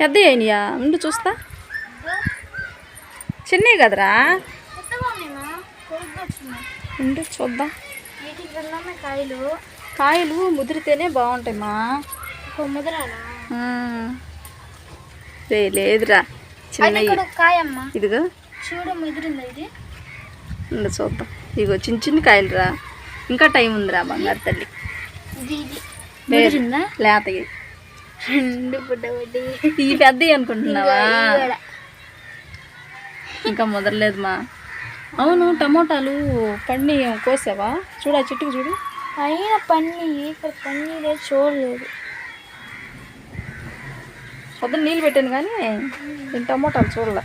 పెద్ద అయినాయా? ఉండు చూస్తా. చిన్నవి కదరా? ఉండు చూద్దాం. కాయలు కాయలు ముదిరితేనే బాగుంటాయి మా. ఒక ముదరాలా ఆ. లే లేదురా. కాయమ్మ. ఇదిగో. చూడు ముదిరిందా ఇది? ఉండు చూద్దాం. ఇగో చిన్న చిన్న కాయలు రా ఇంకా టైం ఉందిరా బంగారు తల్లి. ఇది రెండు వడ్డీ ఈ పెద్దవి అనుకుంటున్నావా? ఇంకా ముదరలేదు మా అవును టమోటాలు పండి కోసావా? చూడు ఆ చెట్టుకు చూడు. అయినా పన్నీ ఇక్కడ పన్నీ లేదు చూడలేదు. పొద్దున్న నీళ్ళు పెట్టాను కానీ నేను టమోటాలు చూడలే.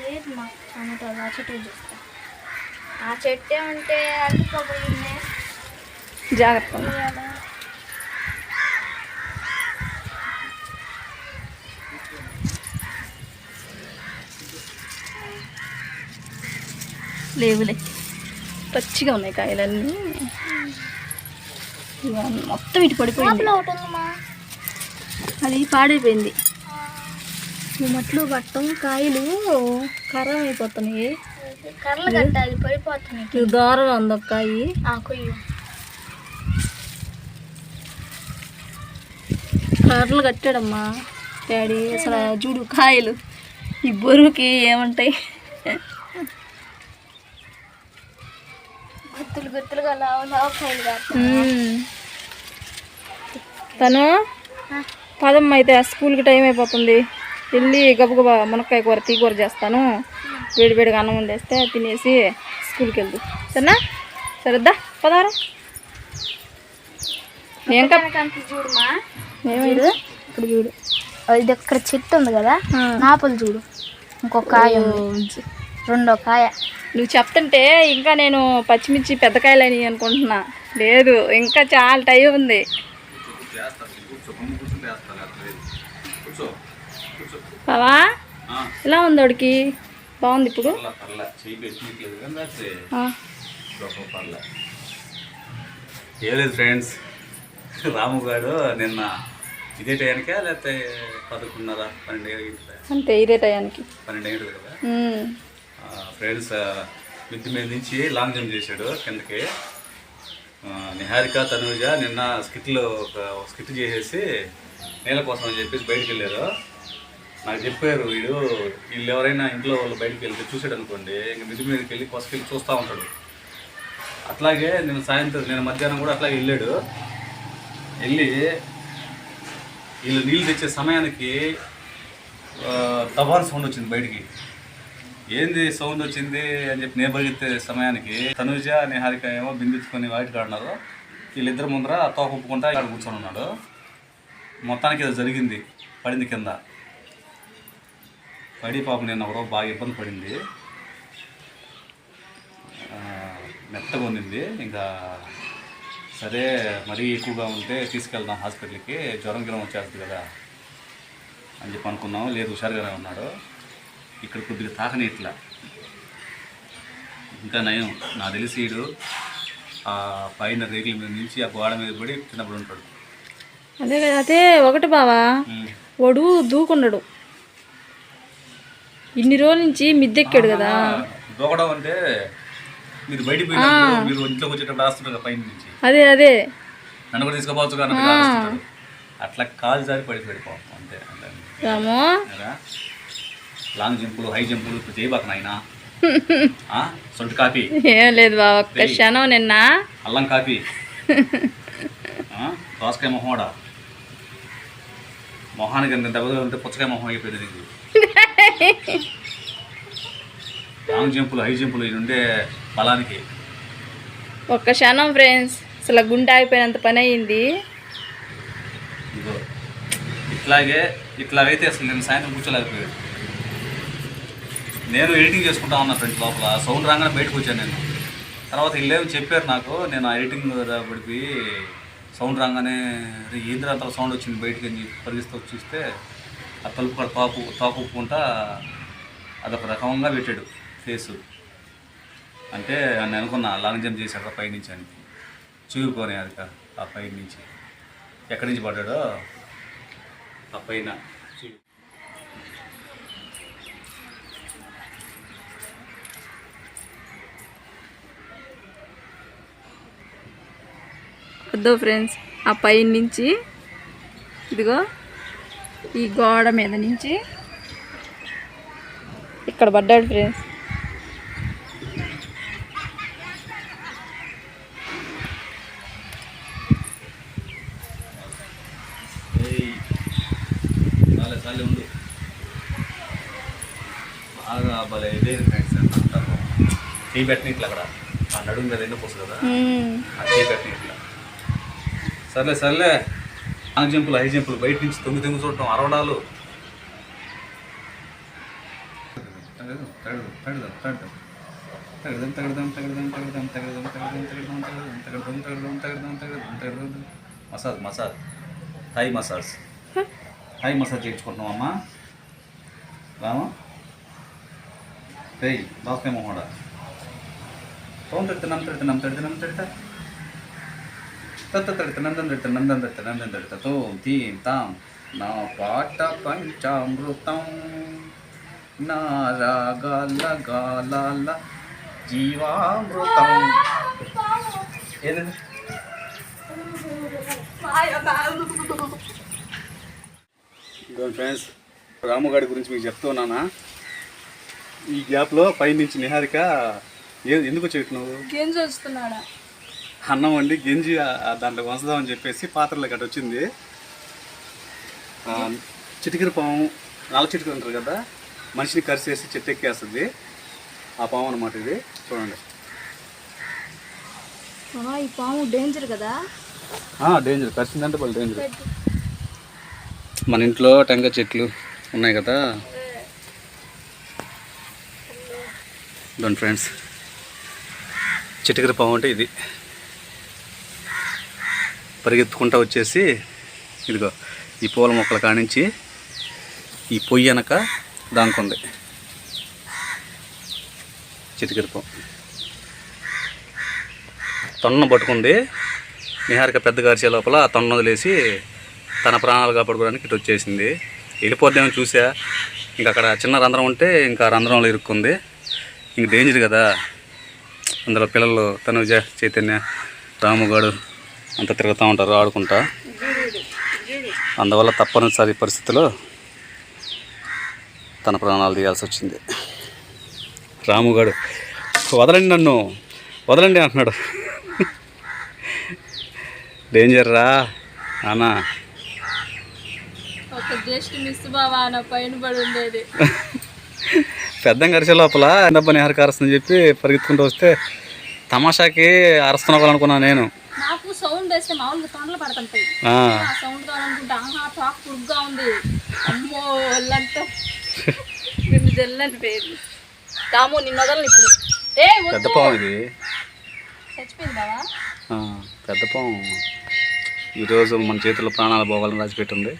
లేదు మా టమాటాలు ఆ చెట్టు చూస్తా. ఆ చెట్టే ఉంటే అల్లుకోబోయింది జాగ్రత్త. లేవులే. పచ్చిగా ఉన్నాయి కాయలన్నీ. ఇవన్నీ మొత్తం ఇటు పడిపోయింది. అది పాడైపోయింది. ఈ మట్లో పట్టం కాయలు ఖరం అయిపోతున్నాయి కర్రలు కట్టాలి పడిపోతున్నాయి. ఉంది ఒక కాయి. కర్రలు కట్టాడమ్మా డాడీ. అసలు చూడు కాయలు. ఈ బరువుకి ఏముంటాయి? గుత్తులు గుత్తులుగా లావు లావు కాయలు కాదు మ్మ్. తను? పదమ్మ అయితే స్కూల్కి టైం అయిపోతుంది. వెళ్ళి గబగబా మునక్కాయ కూర తీ కూర చేస్తాను. వేడి వేడిగా అన్నం వండేస్తే తినేసి స్కూల్కి వెళ్దు. సరేనా? సరేద్దా? పదారా ఏం చూడుమా ఏమైంది? ఇప్పుడు చూడు. ఇది అక్కడ చెట్టు ఉంది కదా ఆ. నాపలు చూడు. ఇంకొక కాయ ఉంది. రెండో కాయ. నువ్వు చెప్తుంటే ఇంకా నేను పచ్చిమిర్చి పెద్ద కాయలని అనుకుంటున్నా. లేదు ఇంకా చాలా టైం ఉంది. బావా ఎలా ఉంది వాడికి? బాగుంది ఇప్పుడు? ఫ్రెండ్స్ రాము గారు నిన్న ఇదే లేకపోతే పదకొండున్నర పన్నెండు? అంతే ఇదే టయానికి. పన్నెండు కదా. ఫ్రెండ్స్ మిద్ది మీద నుంచి లాంగ్ జంప్ చేశాడు కిందకి. నిహారిక తనూజ నిన్న స్కిట్లు ఒక స్కిట్ చేసేసి నేల కోసం అని చెప్పేసి బయటికి వెళ్ళారు. నాకు చెప్పారు వీడు వీళ్ళు ఎవరైనా ఇంట్లో వాళ్ళు బయటికి వెళ్తే చూసాడు అనుకోండి ఇంక మిద్ది మీదకి వెళ్ళి కొసకెళ్ళి చూస్తూ ఉంటాడు. అట్లాగే నేను సాయంత్రం నేను మధ్యాహ్నం కూడా అట్లాగే వెళ్ళాడు. వెళ్ళి వీళ్ళు నీళ్ళు తెచ్చే సమయానికి ఆ, దబాన్ సౌండ్ వచ్చింది బయటికి. ఏంది సౌండ్ వచ్చింది అని చెప్పి నేను పరిగెత్తే సమయానికి తనుజ నిహారిక ఏమో బిందించుకొని బయటకు ఆడినారు వీళ్ళిద్దరు ముందర తోక ఒప్పుకుంటా ఇక్కడ కూర్చొని ఉన్నాడు. మొత్తానికి ఇది జరిగింది. పడింది కింద. పడి పాప నేను ఎవరో బాగా ఇబ్బంది పడింది. మెత్తగా ఉండింది. ఇంకా సరే మరీ ఎక్కువగా ఉంటే తీసుకెళ్దాం హాస్పిటల్కి. జ్వరం గిరం వచ్చేస్తుంది కదా అని చెప్పి అనుకున్నాం. లేదు హుషారుగానే ఉన్నాడు. ఇక్కడ కొద్దిగా తాకని ఇట్లా. ఇంకా నయం నాకు తెలిసి వీడు ఆ పైన రేకుల మీద నుంచి ఆ గోడ మీద పడి చిన్నప్పుడు ఉంటాడు. అదే కదా అదే ఒకటి బావా. వాడు దూకున్నాడు. ఇన్ని రోజుల నుంచి మిద్దెక్కాడు కదా. దూకడం అంటే మీరు బయటికి మీరు ఇంట్లోకి వచ్చేటప్పుడు కదా పైన నుంచి. అదే అదే. నన్ను కూడా తీసుకోపోవచ్చు అట్లా కాలు జారి పడిపోయాడు పాపం అంతే. రాము? లాంగ్ జంపులు హై జంపులు ఇప్పుడు చేయబాక నాయన. సొంటి కాపీ. ఏం లేదు ఒక్క క్షణం నిన్న. అల్లం కాపీ? దోసకాయ మొహమాడ మొహానికి ఎంత దెబ్బ ఉంటే పుచ్చకాయ మొహం అయిపోయింది నీకు? లాంగ్ జంపులు హై జంపులు ఇవి ఉండే బలానికి. ఒక్క క్షణం ఫ్రెండ్స్ అసలు గుండె ఆగిపోయినంత పని అయింది ఇట్లాగే ఇట్లాగైతే అసలు నేను సాయంత్రం కూర్చోలేకపోయాడు నేను ఎడిటింగ్ చేసుకుంటా ఉన్నా ఫ్రెండ్స్ లోపల. సౌండ్ రాగానే బయటకు వచ్చాను నేను. తర్వాత వీళ్ళేమి చెప్పారు నాకు నేను ఆ ఎడిటింగ్ పడిపోయి సౌండ్ రాగానే ఏంద్ర అంత సౌండ్ వచ్చింది బయటకు? అని చెప్పి పరిగిస్తూ చూస్తే ఆ తలుపు కూడా తాపు తాపుకుంటా అదొక రకంగా పెట్టాడు ఫేసు. అంటే నేను అనుకున్నా లాంగ్ జంప్ చేశాడు పై నుంచి అని చూపుకోని అది ఆ పైనుంచి. ఎక్కడి నుంచి పడ్డాడో? ఆ పైన. వద్దో ఫ్రెండ్స్. ఆ పై నుంచి ఇదిగో ఈ గోడ మీద నుంచి. ఇక్కడ పడ్డాడు ఫ్రెండ్స్. బాగా భలే ఇదే ఫ్రెండ్స్ అంటారు టీ పెట్టిన ఇట్లా అక్కడ. ఆ నడుము మీద ఎన్నో పోసు కదా. ఆ టీ పెట్టిన సర్లే సర్లే లాంగ్ జంపులు హై జంపులు బయట నుంచి తొంగి తొంగి చూడటం అరవడాలు massage massage Thai massage Thai massage చేయించుకుంటున్నాం అమ్మా రామా రేయ్ దాస్కే కూడా తొందర తినం తిడతా నమ్మ తిడతా నమ్మ తిడతా తో తీం తాం. నా పాట పంచామృతం. నా రాగాల గాలాల జీవామృతం. ఏదండి ఫ్రెండ్స్ రాముగాడి గురించి మీకు చెప్తున్నానా ఈ గ్యాప్లో పైనుంచి నిహారిక ఎందుకు నువ్వు? ఏం చూస్తున్నాడా అన్నం వండి గింజి దాంట్లో వంచుదామని చెప్పేసి పాత్రలో గట్ట వచ్చింది. చిటికెర పాము నాలుగు చిటికెలు ఉంటారు కదా మనిషిని కరిసేసి చెట్టు ఎక్కేస్తుంది ఆ పాము అనమాట ఇది. చూడండి. ఈ పాము డేంజర్ కదా? డేంజర్ కరిసిందంటే వాళ్ళు డేంజర్ మన ఇంట్లో టెంకాయ చెట్లు ఉన్నాయి కదా. దాని ఫ్రెండ్స్. చిటికెర పాము అంటే ఇది. పరిగెత్తుకుంటా వచ్చేసి ఇదిగో ఈ పూల మొక్కల కానించి ఈ పొయ్యి వెనక దానికుంది చిటికెరపం తొండను పట్టుకుంది. నిహారిక పెద్ద గారిచే లోపల ఆ తొన్న వదిలేసి తన ప్రాణాలు కాపాడుకోవడానికి ఇటు వచ్చేసింది. వెళ్ళిపోద్దేమో చూసా. ఇంకా అక్కడ చిన్న రంధ్రం ఉంటే ఇంకా రంధ్రంలో ఇరుక్కుంది. ఇంక డేంజర్ కదా. అందులో పిల్లలు తనుజ చైతన్య రాముగాడు అంత తిరుగుతూ ఉంటారు ఆడుకుంటా. అందువల్ల తప్పనిసరి పరిస్థితిలో తన ప్రాణాలు తీయాల్సి వచ్చింది. రాముగాడు వదలండి నన్ను వదలండి అంటున్నాడు. డేంజర్ రా నానా పెద్ద గరిసే లోపల ఎంతబ్బా నిహారిక అరుస్తుందని చెప్పి పరిగెత్తుకుంటూ వస్తే తమాషాకి అరుస్తున్నావు అనుకున్నాను నేను. నాకు సౌండ్ వేస్తే మామూలుగా తొండలు పడుతుంటాయి. ఆ, సౌండ్ అనుకుంటా ఆహా టాక్ పురుగ్గా ఉంది. అమ్మో ఒళ్ళంతా. నిన్ను తెల్లని పేరు. తాము నిన్ను వదలను ఇప్పుడు. ఏ పెద్ద పాము ఇది. చచ్చిపోయింది బావా? పెద్ద పాము. ఈరోజు మన చేతిలో ప్రాణాలు పోవాలని రాసిపెట్టింది.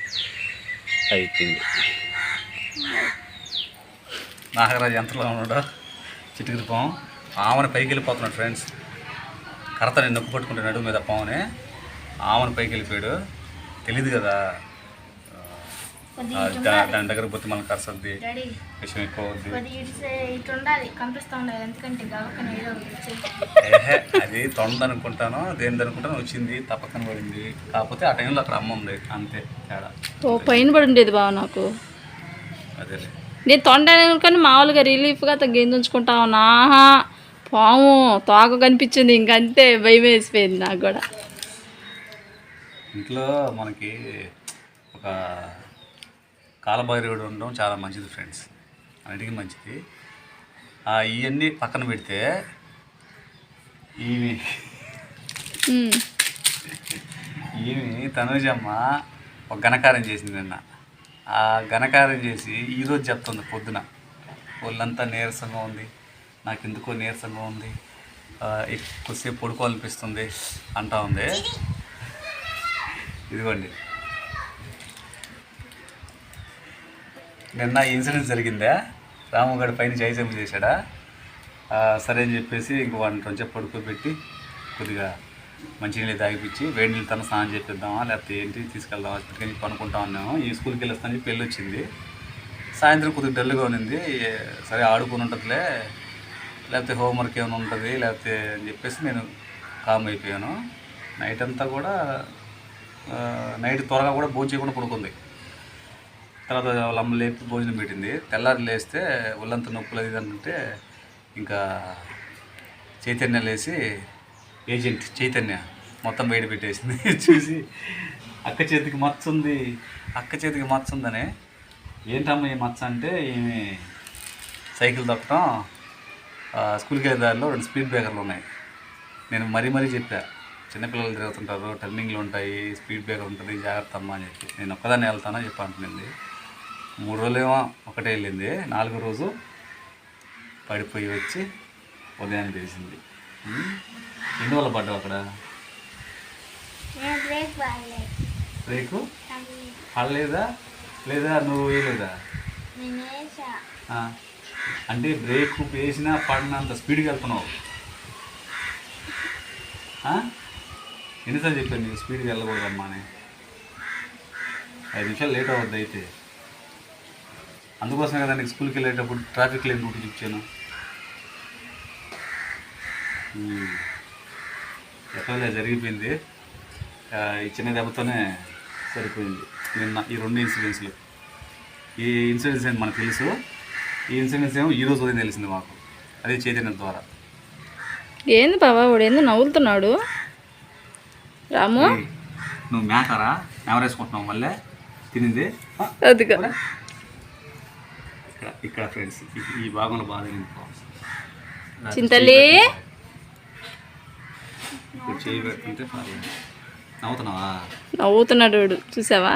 అయిపోయింది. నాగరాజు ఎంతలో ఉన్నాడు? చిటికిరి పాము. ఆమెను పైకి వెళ్ళిపోతున్నాడు ఫ్రెండ్స్ కరతని నొక్కు పట్టుకుంటే నడుము మీద పాముని ఆమెను పైకి వెళ్ళిపోయాడు. తెలియదు కదా. దాని దగ్గర పోతే మనకు కరసద్ది డాడీ విషయం ఎక్కువ అది తొందరనుకుంటాను దేని అనుకుంటాను వచ్చింది తప్పకన పడింది. కాకపోతే ఆ టైంలో అక్కడ అమ్మ ఉంది. అంతే తేడా. ఓ పైన పడి ఉండేది బావ నాకు. అదేలే. నేను తొండ కానీ మామూలుగా రిలీఫ్గా తగ్గించుకుంటా ఉన్నా. ఆహా. పాము తోక కనిపించింది ఇంకంతే భయం వేసిపోయింది నాకు కూడా. ఇంట్లో మనకి ఒక కాలభైరవుడు ఉండడం చాలా మంచిది ఫ్రెండ్స్. అన్నిటికీ మంచిది. ఇవన్నీ పక్కన పెడితే ఈమె. ఈమె తనుజమ్మ ఒక ఘనకారం చేసింది నిన్న. ఆ ఘనకారం చేసి ఈరోజు చెప్తుంది పొద్దున. ఒళ్ళంతా నీరసంగా ఉంది. నాకు ఎందుకో నీరసంగా ఉంది. ఎక్కువసేపు పడుకోవాలనిపిస్తుంది అంటా ఉంది. ఇదిగోండి. నిన్న ఇన్సిడెంట్ జరిగిందా? రాముగాడి పైన జైజంపు చేశాడా? సరే అని చెప్పేసి ఇంక వాడిని కొంచెం పడుకోబెట్టి కొద్దిగా మంచినీళ్ళు తాగిపించి వేడి నీళ్ళు తన స్నానం చేపిద్దామా లేకపోతే ఏంటి తీసుకెళ్దాం హాస్పిటల్కి వెళ్ళి పనుకుంటా ఉన్నాము. ఈ స్కూల్కి వెళ్ళొస్తానని చెప్పి వచ్చింది సాయంత్రం కొద్దిగా డల్గా ఉన్నింది. సరే ఆడుకుని ఉంటుందిలే లేకపోతే హోంవర్క్ ఏమైనా ఉంటుంది లేకపోతే అని చెప్పేసి నేను కామ్ అయిపోయాను. నైట్ అంతా కూడా నైట్ త్వరగా కూడా భోజనం చేయకుండా పడుకుంది. తర్వాత వాళ్ళ అమ్మ లేపి భోజనం పెట్టింది. తెల్లారి లేస్తే ఒళ్ళంతా నొప్పులు అది ఇది ఇంకా చైతన్య లేచి ఏజెంట్ చైతన్య మొత్తం బయట పెట్టేసింది. చూసి అక్క చేతికి మచ్చ ఉంది అక్క చేతికి మచ్చ ఉందనే. ఏంటమ్మా ఈ మచ్చ అంటే ఈమె సైకిల్ తొక్కటం స్కూల్కి వెళ్ళే దారిలో రెండు స్పీడ్ బ్రేకర్లు ఉన్నాయి. నేను మరీ మరీ చెప్పా చిన్నపిల్లలు తిరుగుతుంటారు టర్నింగ్లు ఉంటాయి స్పీడ్ బ్రేకర్ ఉంటుంది జాగ్రత్త అమ్మా అని చెప్పి. నేను ఒక్కదాన్ని వెళ్తానని చెప్పి అంటుంది మూడు రోజులేమో ఒకటే వెళ్ళింది. నాలుగో రోజు పడిపోయి వచ్చి ఉదయాన్నే తెలిసింది ఉమ్. ఎన్ని వల్ల పడ్డావు అక్కడ? బ్రేక్ పడలేదా లేదా? నువ్వు వేయలేదా. అంటే బ్రేక్ వేసినా పడినంత స్పీడ్గా వెళ్తున్నావు. ఎన్నిసార్లు చెప్పాను నీకు స్పీడ్గా వెళ్ళకూడదమ్మా అని? ఐదు నిమిషాలు లేట్ అవ్వద్దు అయితే. అందుకోసమే కదా నీకు స్కూల్కి వెళ్ళేటప్పుడు ట్రాఫిక్ లేని రూట్ చూపించాను ఉమ్. ఎట్లా జరిగిపోయింది. ఈ చిన్న దెబ్బతోనే సరిపోయింది. నిన్న ఈ రెండు ఇన్సిడెంట్స్లు. ఈ ఇన్సిడెంట్స్ ఏంటి మనకు తెలుసు? ఈ ఇన్సిడెంట్స్ ఏమో ఈ రోజు ఉదయం తెలిసింది మాకు. అదే చైతన్య ద్వారా. ఏంది బాబా వాడు ఏందో నవ్వులుతున్నాడు? రాము? నువ్వు మేకరా? ఎవరేసుకుంటున్నావు మళ్ళీ? తినింది? కూడా. ఇక్కడ. ఇక్కడ ఫ్రెండ్స్ ఈ భాగంలో బాగా పర్లేదు. నవ్వుతున్నావా? నవ్వుతున్నాడు చూసావా?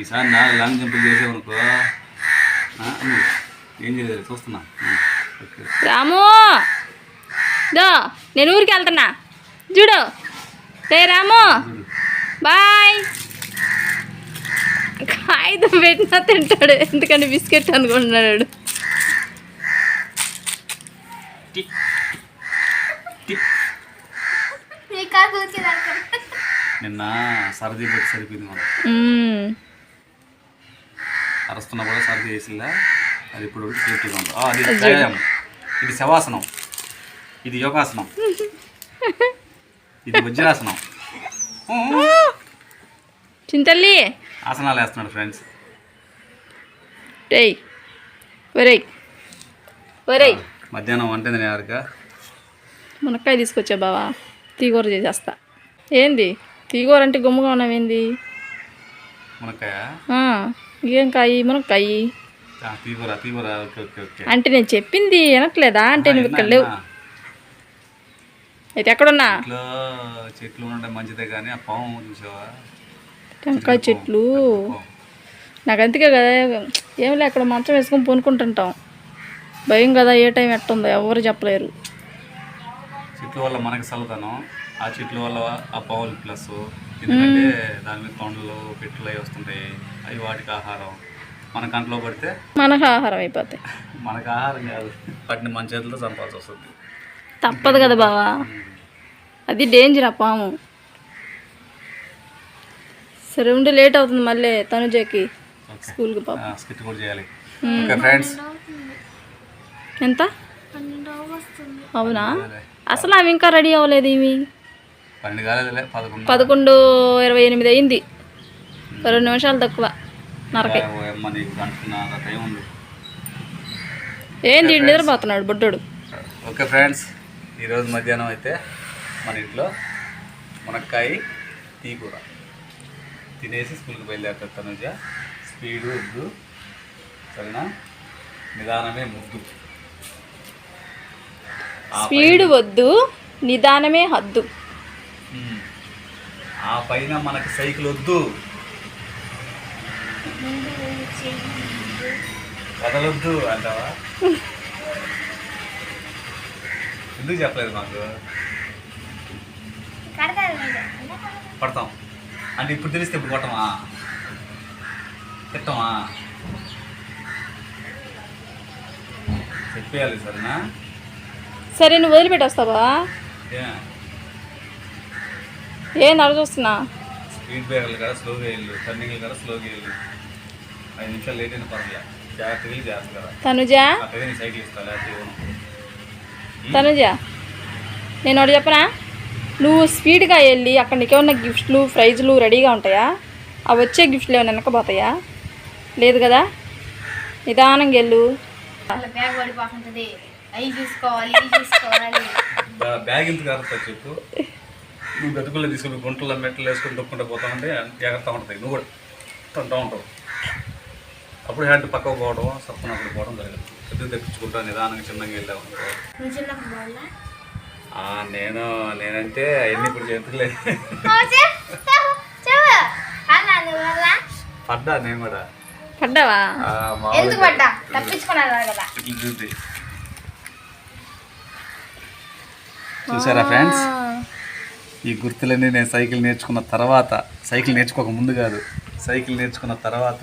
ఈసారి నా లాంగ్ జంప్ చేసావనుకో ఏం చేయలేదు చూస్తున్నా. ఉమ్, ఓకే. రాము! దో నేను ఊరికి వెళ్తున్నా. చూడు. రే రాము. బాయ్! కాగితం పెట్టినా తింటాడు. ఎందుకంటే బిస్కెట్ అనుకుంటున్నాడు? నిన్న సర్ది పెట్టి సరిపోయింది మనం. అరుస్తున్నా కూడా సర్ది చేసిందా అది ఇప్పుడు సేఫ్టీగా ఉంది. ఆ, అది వ్యాయామం. ఇది శవాసనం. ఇది యోగాసనం. ఇది వజ్రాసనం. చింతల్లి. ఆసనాలు వేస్తున్నాడు ఫ్రెండ్స్. రేయ్ ఒరేయ్ ఒరేయ్. మధ్యాహ్నం వంట నేను ఎవరికా మునక్కాయ తీసుకొచ్చా బావా? తీగూర చేసేస్తా. ఏంది? తీగూర అంటే గుమ్మగా ఉన్నావేంది? మునక్కాయ? ఆ, ఏం కాయి? మునక్కాయి. అంటే నేను చెప్పింది వినట్లేదా? అంటే నువ్వు ఇక్కడ లేవు. అయితే ఎక్కడున్నా? చెట్లు ఉండడం మంచిదే కానీ ఆ పాము చూసావా? టెంకాయ చెట్లు. నాకు అందుకే కదా ఏం లే అక్కడ మంచం వేసుకొని పొనుకుంటుంటాం. భయం కదా ఏ టైం ఎట్టుందో ఎవరు చెప్పలేరు. చెట్ల వల్ల మనకి చల్లదనం ఆ చెట్ల వల్ల ఆ పావులు ప్లస్. ఎందుకంటే దాని మీద తొండలు పెట్టులు అవి వస్తుంటాయి. అవి వాటికి ఆహారం. మన కంట్లో పడితే మనకు ఆహారం అయిపోతాయి. మనకు ఆహారం కాదు. వాటిని మన చేతులతో చంపాల్సి వస్తుంది. తప్పదు కదా బావా. అది డేంజర్ ఆ పాము. సరే ఉండి లేట్ అవుతుంది మళ్ళీ తనుజకి స్కూల్కి పాప. స్కిట్ కూడా చేయాలి. ఓకే ఫ్రెండ్స్ ఎంత? అవునా? అసలు అవి ఇంకా రెడీ అవ్వలేదు ఇవి పదకొండు ఇరవై ఎనిమిది అయింది. రెండు నిమిషాలు తక్కువ. నరకై. ఓ అమ్మ నీకు గంటన్నర టైం ఉంది ఏంది ఈడు నిద్రపోతున్నాడు బుడ్డోడు. ఓకే ఫ్రెండ్స్ ఈరోజు మధ్యాహ్నం అయితే మన ఇంట్లో మునక్కాయ టీ కూర. తినేసి స్కూల్కి బయలుదేరుతారు తనుజ. స్పీడ్ వద్దు. సరేనా? నిదానమే ముద్దు. స్పీడ్ వద్దు నిదానమే హద్దు. ఆ పైన మనకి సైకిల్ వద్దు. కదలొద్దు అంటావా? ఎందుకు చెప్పలేదు మాకు? పడతాం. అంటే ఇప్పుడు తెలిస్తే ఇప్పుడు కొట్టమా? తిట్టమా? చెప్పేయాలి సరేనా? సరే నువ్వు వదిలిపెట్టి వస్తావా ఏ, ఏంది అక్కడ చూస్తున్నా స్పీడ్ బ్రేకర్లు కదా స్లోగా వెళ్ళు టర్నింగ్లు కదా స్లోగా వెళ్ళు ఐదు నిమిషాలు లేట్ అయిన పర్లేదు జాగ్రత్తగా వెళ్ళి జాగ్రత్త కదా తనుజ? సైకిల్ ఇస్తా తనుజ? నేను ఒకటి చెప్పనా? నువ్వు స్పీడ్గా వెళ్ళి అక్కడ నీకేమన్నా గిఫ్ట్లు ప్రైజ్లు రెడీగా ఉంటాయా? అవి వచ్చే గిఫ్ట్లు ఏమైనా వెనకపోతాయా లేదు కదా? నిదానంగా వెళ్ళు. బ్యాగ్ చెప్పు. నువ్వు గతుకుల్లో తీసుకుని గుంటల్లో మెట్లు వేసుకొని తొక్కుంటూ పోతా ఉంటే ఎగరుతూ ఉంటుంది. నువ్వు కూడా తంటూ ఉంటావు. అప్పుడు హ్యాండ్ పక్కకు పోవడం సప్పన అప్పుడు పోవడం జరగదు. పెద్ద తెప్పించుకుంటా నిదానంగా చిన్నగా వెళ్ళావు నువ్వు చిన్నప్పుడు వాళ్ళ ఆ, నేను నేనంటే అవన్నీ ఇప్పుడు చేతులే. పడ్డా నేను కూడా. పడ్డావా? ఆ, మా ఎందుకు ఊళ్ళో పడ్డా? కదా? చూసారా ఫ్రెండ్స్? ఈ గుర్తులన్నీ నేను సైకిల్ నేర్చుకున్న తర్వాత సైకిల్ నేర్చుకోక ముందు కాదు. సైకిల్ నేర్చుకున్న తర్వాత.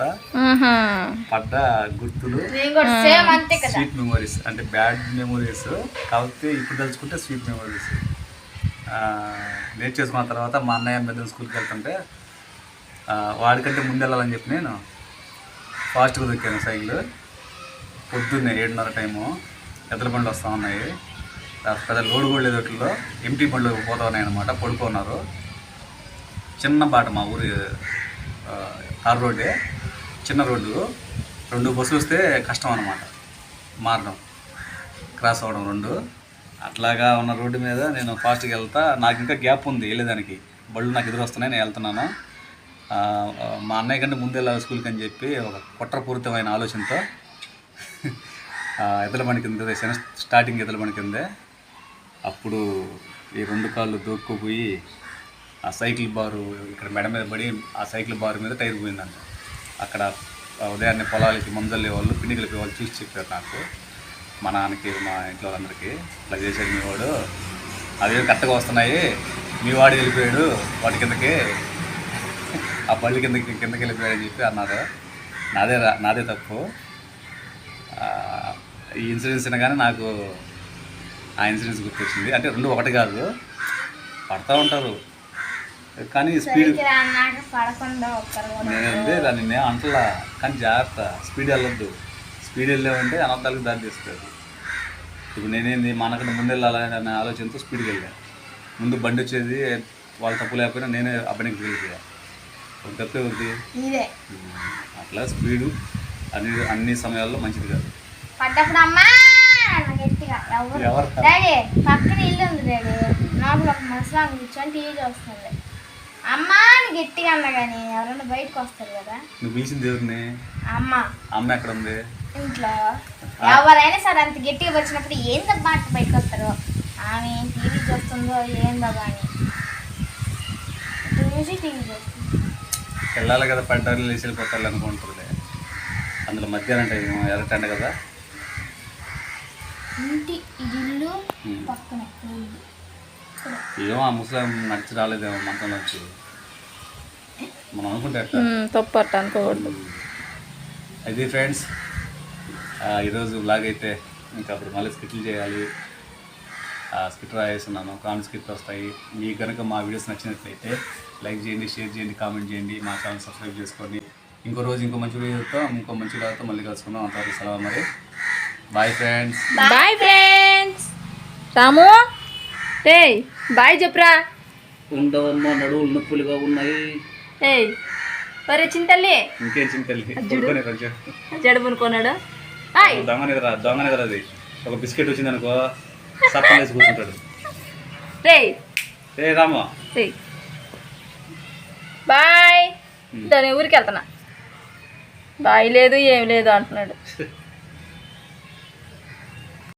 పడ్డ గుర్తులు నేను కూడా సేమ్ అంతే కదా. స్వీట్ మెమరీస్ అంటే బ్యాడ్ మెమరీస్ కాకపోతే ఇప్పుడు తలుచుకుంటే స్వీట్ మెమరీస్. నేర్చేసుకున్న తర్వాత మా అన్నయ్య మెదన్ స్కూల్కి వెళ్తుంటే ఆ, వాడికంటే ముందు వెళ్ళాలని చెప్పి నేను ఫాస్ట్గా దొక్కాను సైకిల్. పొద్దున్నే ఏడున్నర టైము ఎద్దుల బండ్లు వస్తూ ఉన్నాయి. పెద్ద లోడ్ కూడా లేదు వాటిల్లో. ఎంటీ బండ్లు పోతా ఉన్నాయి అనమాట పడుకున్నారు. చిన్న బాట మా ఊరి తార్ రోడ్డే చిన్న రోడ్డు. రెండు బస్సులు వస్తే కష్టం అనమాట మారడం. క్రాస్ అవ్వడం రెండు. అట్లాగా ఉన్న రోడ్డు మీద నేను ఫాస్ట్గా వెళ్తా. నాకు ఇంకా గ్యాప్ ఉంది వెళ్ళేదానికి. బళ్ళు నాకు ఎదురు వస్తున్నాయి నేను వెళ్తున్నాను. మా అన్నయ్య కంటే ముందు వెళ్ళాలి స్కూల్కి అని చెప్పి ఒక కుట్రపూరితమైన ఆలోచనతో ఆ, ఎద్దుల సెన కింద స్టార్టింగ్ ఎద్దుల కిందే అప్పుడు ఈ రెండు కాళ్ళు దూక్కుపోయి ఆ సైకిల్ బారు ఇక్కడ మెడ మీద పడి ఆ సైకిల్ బారు మీద టైర్ పోయిందంట. అక్కడ ఉదయాన్నే పొలాలకి మందల్లే వాళ్ళు పిండికలకి వాళ్ళు చూసి చెప్పారు నాకు. మా నాన్నకి మా ఇంట్లో వాళ్ళందరికీ. ఇట్లా చేశాడు మీ వాడు. అదే కరెక్ట్గా వస్తున్నాయి. మీ వాడు వెళ్ళిపోయాడు. వాడి కిందకి ఆ పళ్ళు కిందకి కిందకి వెళ్ళిపోయాడని చెప్పి అన్నారు నాదే రా- నాదే తప్పు. ఈ ఇన్సూరెన్స్ కానీ నాకు ఆ ఇన్సూరెన్స్ గుర్తొచ్చింది. అంటే రెండు ఒకటి కాదు. పడతా ఉంటారు. కానీ స్పీడ్ నేనంటే దాన్ని నేను అంటలా కానీ జాగ్రత్త స్పీడ్ వెళ్ళొద్దు. స్పీడ్ వెళ్ళామంటే అనర్థాలకు దారి తీస్తుంది. ఇప్పుడు నేనేంది మనకంటే ముందు వెళ్ళాలని అనే ఆలోచనతో స్పీడ్కి వెళ్ళాను ముందు బండి వచ్చేది వాళ్ళ తప్పు లేకపోయినా నేనే అబ్బనికి వెళ్ళిపోయా ఒక తప్పు ఇదే. అట్లా స్పీడు అన్ని అన్ని సమయాల్లో మంచిది కాదు. ఎవరు? పక్కన ఇల్లు ఉంది డాడీ. లోపల ఒక ముసలాం కూర్చొని టీవీ చూస్తుంది. అమ్మా అని గట్టిగా అన్నా కానీ ఎవరైనా బయటకు వస్తారు కదా. నువ్వు పిలిచింది ఎవరిని? అమ్మ. అమ్మ ఎక్కడ ఉంది ఇంట్లో ఎవరైనా సరే అంత గట్టిగా వచ్చినప్పుడు ఏందబ్బా అట్లా బయటకు వస్తారు? ఆమె టీవీ చూస్తుందో ఏందో కానీ చూసి టీవీ చూస్తుంది. వెళ్ళాలి కదా పడ్డారు లేచి వెళ్ళిపోతారు అనుకుంటుంది అందులో మధ్యాహ్నం టైం ఎర్రటండ కదా? ఇంటి ఇల్లు. పక్కనే. ఏమో ఆ ముసలాం నడిచి రాలేదేమో మంచం వచ్చి మనం అనుకుంటే అట్ట అనుకోకూడదు. అది ఫ్రెండ్స్ ఈరోజు బ్లాగ్ అయితే ఇంకా అప్పుడు మళ్ళీ స్కిట్లు చేయాలి. స్కిట్ రాయేస్తున్నాను కామెంట్ స్కిట్ వస్తాయి. మీకు కనుక మా వీడియోస్ నచ్చినట్లయితే లైక్ చేయండి షేర్ చేయండి కామెంట్ చేయండి. మా ఛానల్ సబ్స్క్రైబ్ చేసుకోండి. ఇంకో రోజు ఇంకో మంచి వీడియోతో ఇంకో మంచి వీడియోతో మళ్ళీ కలుసుకుందాం. అంతవరకు సెలవు మరి. Bye friends bye friends Ramu? రే బాయ్ చెప్పురా. ఉండవమ్మా నడువులు నొప్పులుగా ఉన్నాయి. ఏయ్ మరి చింతల్లి. ఇంకేం చింతల్లి? పడుకోనే కొంచెం. జడుపుని కొన్నాడు హాయ్ దొంగ నిద్ర దొంగ నిద్ర అది. ఒక బిస్కెట్ వచ్చింది అనుకో సప్పం వేసి కూర్చుంటాడు. రే ఏ రామా. రే బాయ్. దాని ఊరికి వెళ్తున్నా బాయ్ లేదు ఏం లేదు అంటున్నాడు.